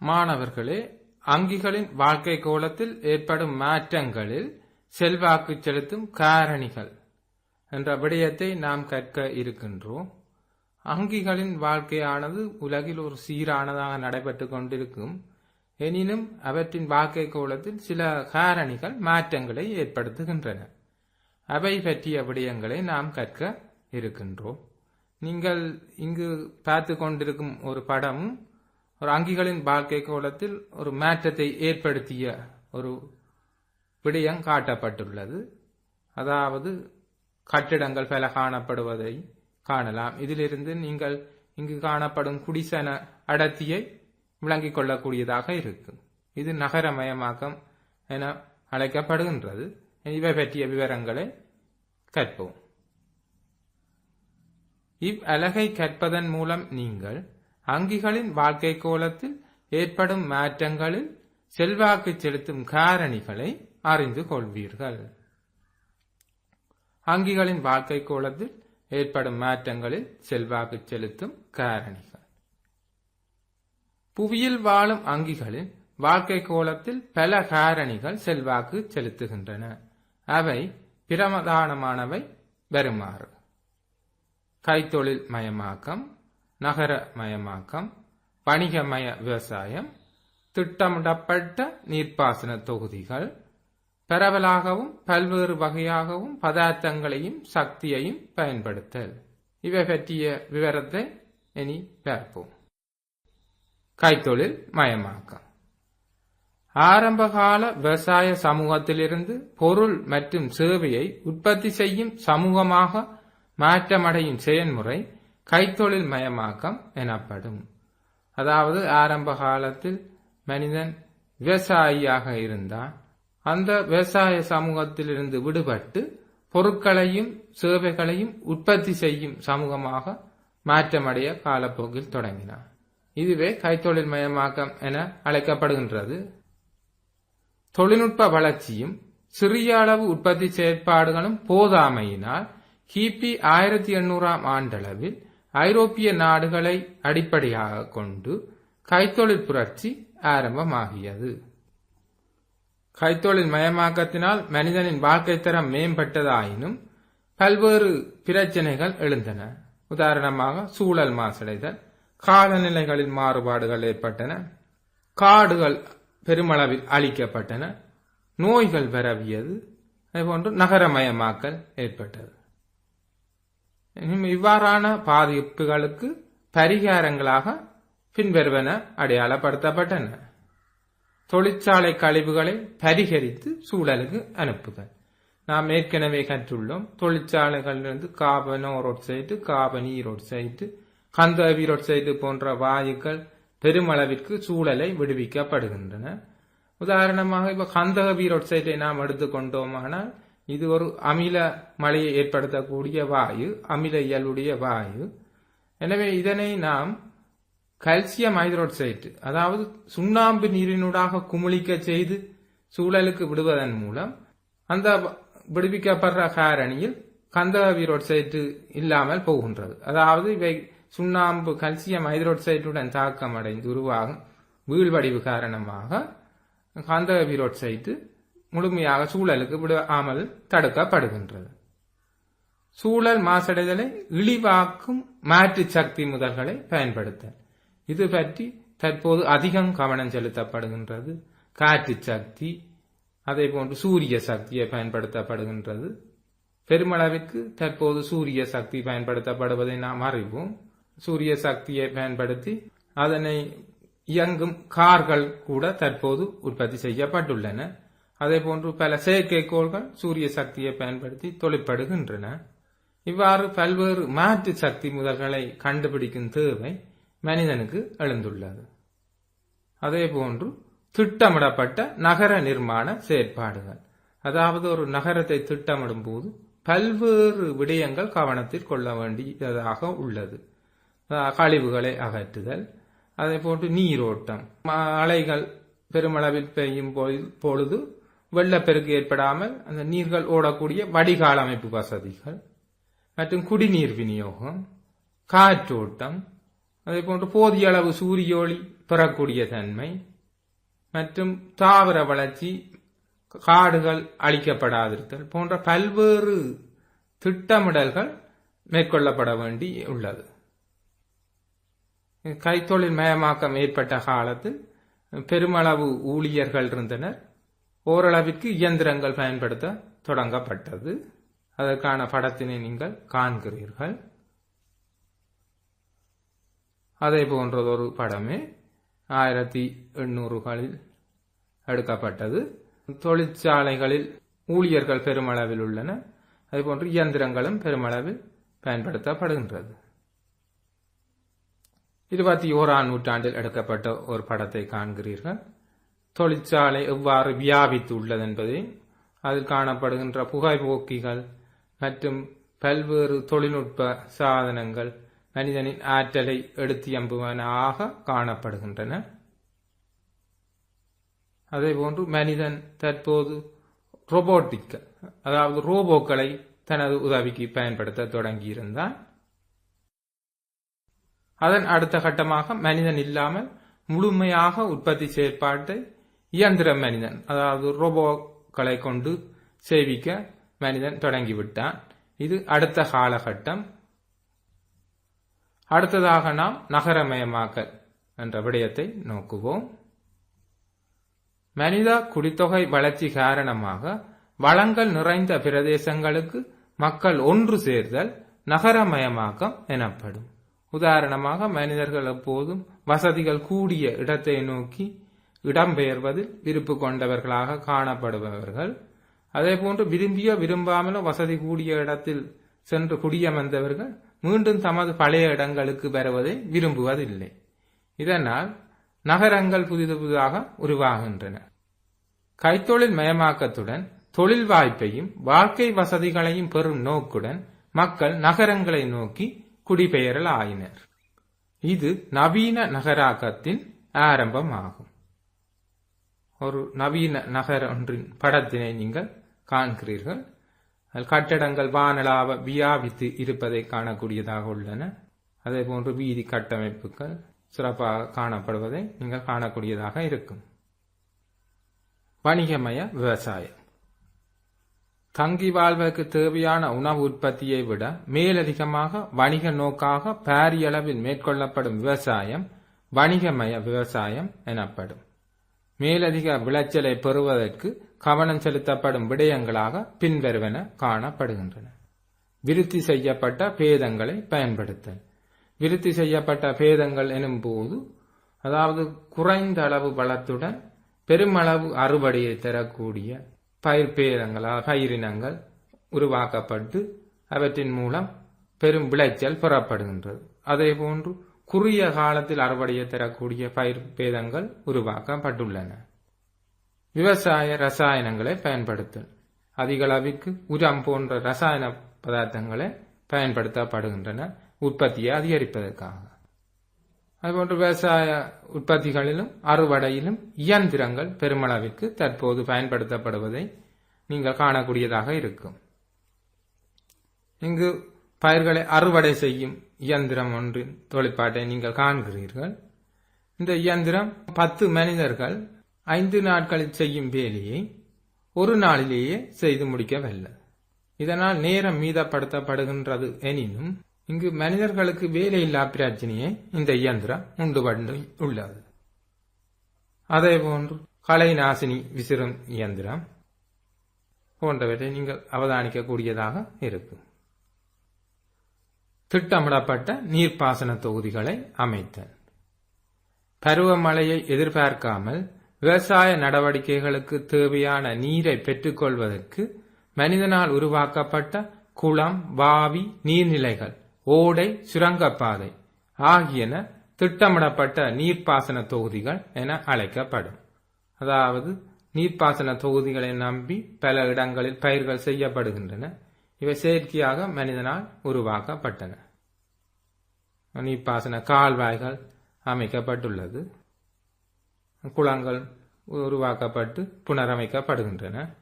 மாணவர்களே அங்கிகளின் வாழ்க்கை கோலத்தில் ஏற்படும் மாற்றங்களில் செல்வாக்கு செலுத்தும் காரணிகள் என்ற விடயத்தை நாம் கற்க இருக்கின்றோம். அங்கிகளின் வாழ்க்கையானது உலகில் ஒரு சீரானதாக நடைபெற்று கொண்டிருக்கும். எனினும் அவற்றின் வாழ்க்கை கோலத்தில் சில காரணிகள் மாற்றங்களை ஏற்படுத்துகின்றன. அவை பற்றிய விடயங்களை நாம் கற்க இருக்கின்றோம். நீங்கள் இங்கு பார்த்து கொண்டிருக்கும் ஒரு படமும் ஒரு அங்கிகளின் வாழ்க்கை கோலத்தில் ஒரு மாற்றத்தை ஏற்படுத்திய ஒரு விடயம் காட்டப்பட்டுள்ளது. அதாவது கட்டிடங்கள் பல காணப்படுவதை காணலாம். இதிலிருந்து நீங்கள் இங்கு காணப்படும் குடிசன அடர்த்தியை விளங்கிக் கொள்ளக்கூடியதாக இருக்கும். இது நகரமயமாக்கம் என அழைக்கப்படுகின்றது. இவை பற்றிய விவரங்களை கற்போம். இவ் அலகை கற்பதன் மூலம் நீங்கள் அங்கிகளின் வாழ்க்கை கோலத்தில் ஏற்படும் மாற்றங்களில் செல்வாக்கு செலுத்தும் காரணிகளை அறிந்து கொள்வீர்கள். அங்கிகளின் வாழ்க்கை கோலத்தில் ஏற்படும் மாற்றங்களில் செல்வாக்கு செலுத்தும் காரணிகள். புவியில் வாழும் அங்கிகளின் வாழ்க்கை கோலத்தில் பல காரணிகள் செல்வாக்கு செலுத்துகின்றன. அவை பிரமதானமானவை வருமாறு கைத்தொழில் மயமாக்கம் நகரமயமாக்கம் வணிகமய விவசாயம் திட்டமிடப்பட்ட நீர்ப்பாசன தொகுதிகள் பரவலாகவும் பல்வேறு வகையாகவும் பதார்த்தங்களையும் சக்தியையும் பயன்படுத்தல். இவை பற்றிய விவரத்தை இனி பார்ப்போம். கைத்தொழில் மயமாக்கம். ஆரம்பகால விவசாய சமூகத்திலிருந்து பொருள் மற்றும் சேவையை உற்பத்தி செய்யும் சமூகமாக மாற்றமடையும் செயல்முறை கைத்தொழில் மயமாக்கம் எனப்படும். அதாவது ஆரம்ப காலத்தில் மனிதன் விவசாயியாக இருந்தான். அந்த விவசாய சமூகத்திலிருந்து விடுபட்டு பொருட்களையும் சேவைகளையும் உற்பத்தி செய்யும் சமூகமாக மாற்றமடைய காலப்போக்கில் தொடங்கினார் இதுவே கைத்தொழில் மயமாக்கம் என அழைக்கப்படுகின்றது. தொழில்நுட்ப வளர்ச்சியும் சிறிய அளவு உற்பத்தி செயற்பாடுகளும் போதாமையினால் கிபி ஆயிரத்தி எண்ணூறாம் ஆண்டளவில் ஐரோப்பிய நாடுகளை அடிப்படையாக கொண்டு கைத்தொழில் புரட்சி ஆரம்பமாகியது. கைத்தொழில் மயமாக்கத்தினால் மனிதனின் வாழ்க்கை தரம் மேம்பட்டதாயினும் பல்வேறு பிரச்சனைகள் எழுந்தன. உதாரணமாக சூழல் மாசடைதல் காலநிலைகளில் மாறுபாடுகள் ஏற்பட்டன காடுகள் பெருமளவில் அழிக்கப்பட்டன நோய்கள் பரவியது அதுபோன்று நகரமயமாக்கல் ஏற்பட்டது. இவ்வாறான பாதிப்புகளுக்கு பரிகாரங்களாக பின்வருவன அடையாளப்படுத்தப்பட்டன. தொழிற்சாலை கழிவுகளை பரிகரித்து சூழலுக்கு அனுப்புதல் நாம் ஏற்கனவே கற்றுள்ளோம் தொழிற்சாலைகளிலிருந்து காபன் ஓரோட்சைட்டு காபன் ஈரோட்சைட்டு கந்தவி ரோட்சைட்டு போன்ற வாயுக்கள் பெருமளவிற்கு சூழலை விடுவிக்கப்படுகின்றன. உதாரணமாக இப்ப கந்தகவி ரோட்சைட்டை நாம் எடுத்துக்கொண்டோமானால் இது ஒரு அமில மழையை ஏற்படுத்தக்கூடிய வாயு அமில இயலுடைய வாயு. எனவே இதனை நாம் கல்சியம் ஹைட்ரோட்சைட்டு அதாவது சுண்ணாம்பு நீரினூடாக குமிழிக்க செய்து சூழலுக்கு விடுவதன் மூலம் அந்த விடுவிக்கப்படுற காரணியில் கந்தகவீரோட்சைட்டு இல்லாமல் போகின்றது. அதாவது இவை சுண்ணாம்பு கல்சியம் ஹைட்ரோட்சைட்டுடன் தாக்கம் அடைந்து உருவாகும் வீழ்வடிவு காரணமாக கந்தகவீரோட்சைட்டு முழுமையாக சூழலுக்கு விடாமல் தடுக்கப்படுகின்றது. சூழல் மாசடைதலை இழிவாக்கும் மாற்று சக்தி முதல்களை பயன்படுத்த. இது பற்றி தற்போது அதிகம் கவனம் செலுத்தப்படுகின்றது. காற்று சக்தி அதே போன்று சூரிய சக்தியை பயன்படுத்தப்படுகின்றது. பெருமளவிற்கு தற்போது சூரிய சக்தி பயன்படுத்தப்படுவதை நாம் அறிவோம். சூரிய சக்தியை பயன்படுத்தி அதனை இயங்கும் கார்கள் கூட தற்போது உற்பத்தி செய்யப்பட்டுள்ளன. அதே போன்று பல செயற்கைக்கோள்கள் சூரிய சக்தியை பயன்படுத்தி தொழிற்படுகின்றன. இவ்வாறு பல்வேறு மாற்று சக்தி முதல்களை கண்டுபிடிக்கும் தேவை மனிதனுக்கு எழுந்துள்ளது. அதே போன்று திட்டமிடப்பட்ட நகர நிர்மாண செயற்பாடுகள். அதாவது ஒரு நகரத்தை திட்டமிடும் போது பல்வேறு விடயங்கள் கவனத்தில் கொள்ள வேண்டியதாக உள்ளது. கழிவுகளை அகற்றுதல் அதே போன்று நீரோட்டம் மலைகள் பெருமளவில் பெய்யும் பொழுது வெள்ளப்பெருக்கு ஏற்படாமல் அந்த நீர்கள் ஓடக்கூடிய வடிகால் அமைப்பு வசதிகள் மற்றும் குடிநீர் விநியோகம் காற்றோட்டம் அதே போன்று போதிய அளவு சூரிய ஒளி பெறக்கூடிய தன்மை மற்றும் தாவர வளர்ச்சி காடுகள் அழிக்கப்படாதிருத்தல் போன்ற பல்வேறு திட்டமிடல்கள் மேற்கொள்ளப்பட வேண்டி உள்ளது. கைத்தொழில் மயமாக்கம் ஏற்பட்ட காலத்தில் பெருமளவு ஊழியர்கள் இருந்தனர். ஓரளவிற்கு இயந்திரங்கள் பயன்படுத்த தொடங்கப்பட்டது. அதற்கான படத்தினை நீங்கள் காண்கிறீர்கள். அதே போன்றதொரு படமே ஆயிரத்தி எண்ணூறுகளில் எடுக்கப்பட்டது. தொழிற்சாலைகளில் ஊழியர்கள் பெருமளவில் உள்ளன. அதேபோன்று இயந்திரங்களும் பெருமளவில் பயன்படுத்தப்படுகின்றது. இருபத்தி ஓராம் நூற்றாண்டில் எடுக்கப்பட்ட ஒரு படத்தை காண்கிறீர்கள். தொழிற்சாலை எவ்வாறு வியாபித்து என்பது அதில் காணப்படுகின்ற புகைப்போக்கிகள் மற்றும் பல்வேறு தொழில்நுட்ப சாதனங்கள் மனிதனின் ஆற்றலை எடுத்தியம்புவனாக காணப்படுகின்றன. அதேபோன்று மனிதன் தற்போது ரோபோட்டிக் அதாவது ரோபோக்களை தனது உதவிக்கு பயன்படுத்த தொடங்கியிருந்தான். அதன் அடுத்த கட்டமாக மனிதன் இல்லாமல் முழுமையாக உற்பத்தி செயற்பாட்டை இயந்திர மனிதன் அதாவது ரோபோக்களை கொண்டு சேவிக்க மனிதன் தொடங்கிவிட்டான். இது அடுத்த காலகட்டம். அடுத்ததாக நாம் நகரமயமாக்கல் என்ற விடயத்தை நோக்குவோம். மனித குடித்தொகை வளர்ச்சி காரணமாக வளங்கள் நிறைந்த பிரதேசங்களுக்கு மக்கள் ஒன்று சேர்தல் நகரமயமாக்கம் எனப்படும். உதாரணமாக மனிதர்கள் எப்போதும் வசதிகள் கூடிய இடத்தை நோக்கி இடம்பெயர்வதில் விருப்பு கொண்டவர்களாக காணப்படுபவர்கள். அதேபோன்று விரும்பிய விரும்பாமலோ வசதி கூடிய இடத்தில் சென்று குடியமர்ந்தவர்கள் மீண்டும் தமது பழைய இடங்களுக்கு பெறுவதை விரும்புவதில்லை. இதனால் நகரங்கள் புதிது புதிதாக உருவாகின்றன. கைத்தொழில் மயமாக்கத்துடன் தொழில் வாய்ப்பையும் வாழ்க்கை வசதிகளையும் பெறும் நோக்குடன் மக்கள் நகரங்களை நோக்கி குடிபெயரல் ஆயினர் இது நவீன நகராக்கத்தின் ஆரம்பமாகும். ஒரு நவீன நகர ஒன்றின் படத்தினை நீங்கள் காண்கிறீர்கள். அதில் கட்டடங்கள் வானலாவ வியாபித்து இருப்பதை காணக்கூடியதாக உள்ளன. அதே போன்று வீதி கட்டமைப்புகள் சிறப்பாக காணப்படுவதை நீங்கள் காணக்கூடியதாக இருக்கும். வணிகமய விவசாயம். தங்கி வாழ்வதற்கு தேவையான உணவு உற்பத்தியை விட மேலதிகமாக வணிக நோக்காக பாரியளவில் மேற்கொள்ளப்படும் விவசாயம் வணிகமய விவசாயம் எனப்படும். மேலதிக விளைச்சலை பெறுவதற்கு கவனம் செலுத்தப்படும் விடயங்களாக பின்வருவன காணப்படுகின்றன. விருத்தி செய்யப்பட்ட பேதங்களை பயன்படுத்தல். விருத்தி செய்யப்பட்ட பேதங்கள் எனும் போது அதாவது குறைந்த அளவு வளத்துடன் பெருமளவு அறுவடையை தரக்கூடிய பயிர் பேதங்களாக பயிரினங்கள் உருவாக்கப்பட்டு அவற்றின் மூலம் பெரும் விளைச்சல் பெறப்படுகின்றது. அதே போன்று குறுகிய காலத்தில் அறுவடையை தரக்கூடிய பயிர் பேதங்கள் உருவாக்கப்பட்டுள்ளன. விவசாய ரசாயனங்களை பயன்படுத்தல் அதிக அளவிற்கு உரம் போன்ற ரசாயன பதார்த்தங்களை பயன்படுத்தப்படுகின்றன உற்பத்தியை அதிகரிப்பதற்காக. அதுபோன்று விவசாய உற்பத்திகளிலும் அறுவடையிலும் இயந்திரங்கள் பெருமளவிற்கு தற்போது பயன்படுத்தப்படுவதை நீங்கள் காணக்கூடியதாக இருக்கும். இங்கு பயிர்களை அறுவடை செய்யும் இயந்திரம் ஒன்றின் தொழிற்பாட்டை நீங்கள் காண்கிறீர்கள். இந்த இயந்திரம் பத்து மனிதர்கள் ஐந்து நாட்களில் செய்யும் வேலையை ஒரு நாளிலேயே செய்து முடிக்கவில்லை. இதனால் நேரம் மீதப்படுத்தப்படுகின்றது. எனினும் இங்கு மனிதர்களுக்கு வேலையில்லா பிரச்சனையை இந்த இயந்திரம் உண்டு பண்ணி உள்ளது. அதேபோன்று கலை நாசினி விசிறும் இயந்திரம் போன்றவற்றை நீங்கள் அவதானிக்கக்கூடியதாக இருக்கும். திட்டமிடப்பட்ட நீர்ப்பாசன தொகுதிகளை அமைத்தல். பருவமழையை எதிர்பார்க்காமல் விவசாய நடவடிக்கைகளுக்கு தேவையான நீரை பெற்றுக்கொள்வதற்கு மனிதனால் உருவாக்கப்பட்ட குளம் வாவி நீர்நிலைகள் ஓடை சுரங்கப்பாதை ஆகியன திட்டமிடப்பட்ட நீர்ப்பாசன தொகுதிகள் என அழைக்கப்படும். அதாவது நீர்ப்பாசன தொகுதிகளை நம்பி பல இடங்களில் பயிர்கள் செய்யப்படுகின்றன. இவை செயற்கையாக மனிதனால் உருவாக்கப்பட்டன. நீர்ப்பாசன கால்வாய்கள் அமைக்கப்பட்டுள்ளது. குளங்கள் உருவாக்கப்பட்டு புனரமைக்கப்படுகின்றன.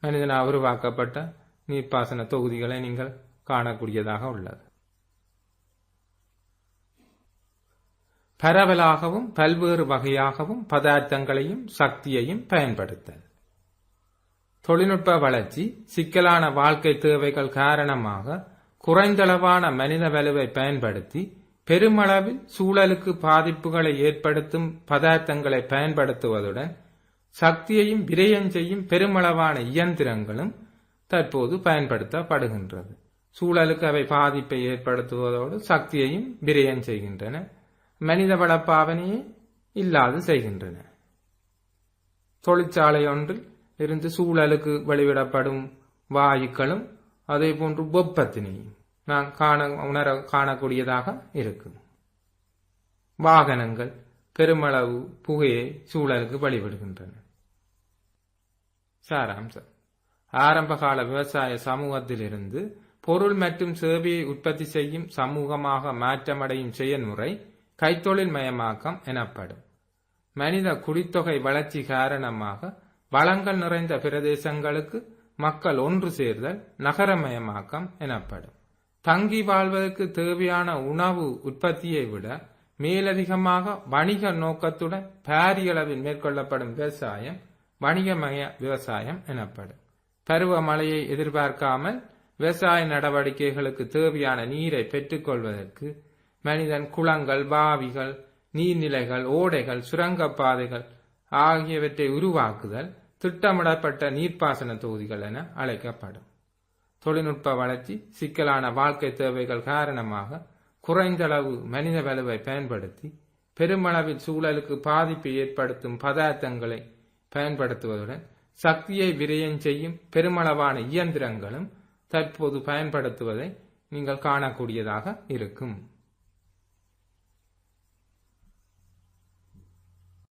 மனிதனால் உருவாக்கப்பட்ட நீர்ப்பாசன தொகுதிகளை நீங்கள் காணக்கூடியதாக உள்ளது. பரவலாகவும் பல்வேறு வகையாகவும் பதார்த்தங்களையும் சக்தியையும் பயன்படுத்தல். தொழில்நுட்ப வளர்ச்சி சிக்கலான வாழ்க்கை தேவைகள் காரணமாக குறைந்தளவான மனித வலுவை பயன்படுத்தி பெருமளவில் சூழலுக்கு பாதிப்புகளை ஏற்படுத்தும் பதார்த்தங்களை பயன்படுத்துவதுடன் சக்தியையும் விரயம் செய்யும் பெருமளவான இயந்திரங்களும் தற்போது பயன்படுத்தப்படுகின்றது. சூழலுக்கு அவை பாதிப்பை ஏற்படுத்துவதோடு சக்தியையும் விரயம் செய்கின்றன. மனித வள இல்லாது செய்கின்றன. தொழிற்சாலை ஒன்றில் இருந்து சூழலுக்கு வெளிவிடப்படும் வாயுக்களும் அதே போன்று வெப்பத்தினையும் நாம் காண உணர காணக்கூடியதாக இருக்கும். வாகனங்கள் பெருமளவு புகையை சூழலுக்கு வழிவிடுகின்றன சாராம்சம். ஆரம்பகால விவசாய சமூகத்திலிருந்து பொருள் மற்றும் சேவையை உற்பத்தி செய்யும் சமூகமாக மாற்றமடையும் செயல்முறை கைத்தொழில் மயமாக்கம் எனப்படும். மனித குடித்தொகை வளர்ச்சி காரணமாக வளங்கள் நிறைந்த பிரதேசங்களுக்கு மக்கள் ஒன்று சேர்தல் நகரமயமாக்கம் எனப்படும். தங்கி வாழ்வதற்கு தேவையான உணவு உற்பத்தியை விட மேலதிகமாக வணிக நோக்கத்துடன் பாரியளவில் மேற்கொள்ளப்படும் விவசாயம் வணிகமய விவசாயம் எனப்படும். பருவமழையை எதிர்பார்க்காமல் விவசாய நடவடிக்கைகளுக்கு தேவையான நீரை பெற்றுக்கொள்வதற்கு மனிதன் குளங்கள் பாவிகள் நீர்நிலைகள் ஓடைகள் சுரங்கப்பாதைகள் ஆகியவற்றை உருவாக்குதல் திட்டமிடப்பட்ட நீர்ப்பாசன தொகுதிகள் என அழைக்கப்படும். தொழில்நுட்ப வளர்ச்சி சிக்கலான வாழ்க்கை தேவைகள் காரணமாக குறைந்தளவு மனித வலுவை பயன்படுத்தி பெருமளவில் சூழலுக்கு பாதிப்பை ஏற்படுத்தும் பதார்த்தங்களை பயன்படுத்துவதுடன் சக்தியை விரயம் செய்யும் பெருமளவான இயந்திரங்களும் தற்போது பயன்படுத்துவதை நீங்கள் காணக்கூடியதாக இருக்கும்.